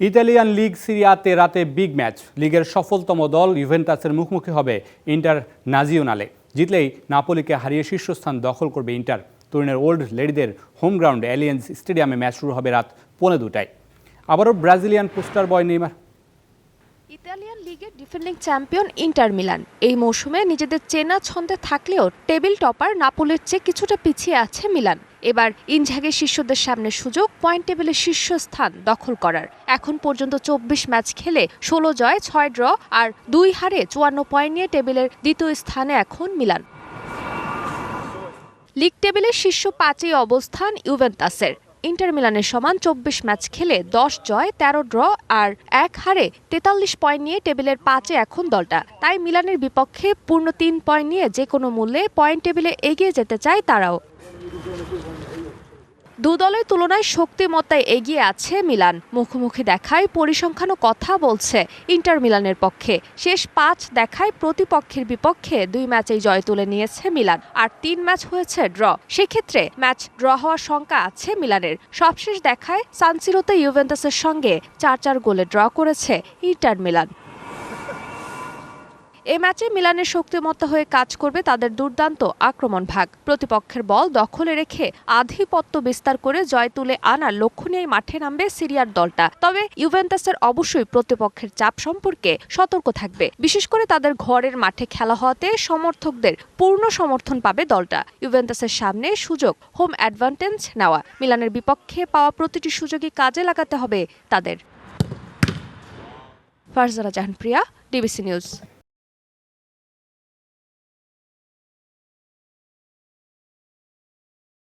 Italian league সিরিয়াতে রাতে big match. লিগের সফলতম দল ইভেন্টাসের মুখোমুখি হবে ইন্টার নাজিওনালে। জিতলেই নাপোলিকে হারিয়ে শীর্ষস্থান দখল করবে ইন্টার। তরুণের ওল্ড লেডিদের হোম গ্রাউন্ডে অ্যালিয়েন্স স্টেডিয়ামে ম্যাচ শুরু হবে রাত পৌনে দুটায়। আবারও Brazilian poster boy Neymar. Italian লিগের ডিফেন্ডিং চ্যাম্পিয়ন ইন্টার মিলান। এই মৌসুমে নিজেদের চেনা ছন্দে থাকলেও টেবিল টপার নাপোলের চেয়ে কিছুটা পিছিয়ে আছে মিলান। এবার ইনঝাগের শিষ্যদের সামনে সুযোগ, পয়েন্ট টেবিলের শীর্ষস্থান দখল করার। এখন পর্যন্ত চব্বিশ ম্যাচ খেলে ষোলো জয়, ছয় ড্র আর দুই হারে চুয়ান্ন পয়েন্ট নিয়ে টেবিলের দ্বিতীয় স্থানে এখন মিলান। লিগ টেবিলের শীর্ষ পাঁচই অবস্থান ইউভেন্টাসের। ইন্টার মিলানের সমান চব্বিশ ম্যাচ খেলে দশ জয়, তেরো ড্র আর এক হারে তেতাল্লিশ পয়েন্ট নিয়ে টেবিলের পাঁচে এখন দলটা। তাই মিলানের বিপক্ষে পূর্ণ তিন পয়েন্ট নিয়ে যে কোনো মূল্যে পয়েন্ট টেবিলে এগিয়ে যেতে চায় তারাও। দু দলের তুলনায় শক্তিমত্তায় এগিয়ে আছে মিলান। মুখোমুখি দেখায় পরিসংখ্যানও কথা বলছে ইন্টার মিলানের পক্ষে। শেষ পাঁচ দেখায় প্রতিপক্ষের বিপক্ষে দুই ম্যাচেই জয় তুলে নিয়েছে মিলান। আর তিন ম্যাচ হয়েছে ড্র। সেক্ষেত্রে ম্যাচ ড্র হওয়ার শঙ্কা আছে মিলানের। সবশেষ দেখায় সানসিরোতে ইউভেন্টাসের সঙ্গে চার চার গোলে ড্র করেছে ইন্টার মিলান। এ ম্যাচে মিলানের শক্তিমত্তা হয়ে কাজ করবে তাদের দুর্দান্ত আক্রমণ ভাগ। প্রতিপক্ষের বল দখলে রেখে আধিপত্য বিস্তার করে জয় তুলে আনার লক্ষ্য নিয়ে মাঠে নামবে সিরিয়ার দলটা। তবে ইউভেন্টাসের অবশ্যই প্রতিপক্ষের চাপ সম্পর্কে সতর্ক থাকবে। বিশেষ করে তাদের ঘরের মাঠে খেলা হওয়াতে সমর্থকদের পূর্ণ সমর্থন পাবে দলটা। ইউভেন্টাসের সামনে সুযোগ, হোম অ্যাডভান্টেজ নেওয়া। মিলানের বিপক্ষে পাওয়া প্রতিটি সুযোগই কাজে লাগাতে হবে তাদের। Farzana Jahan Priya, DBC news.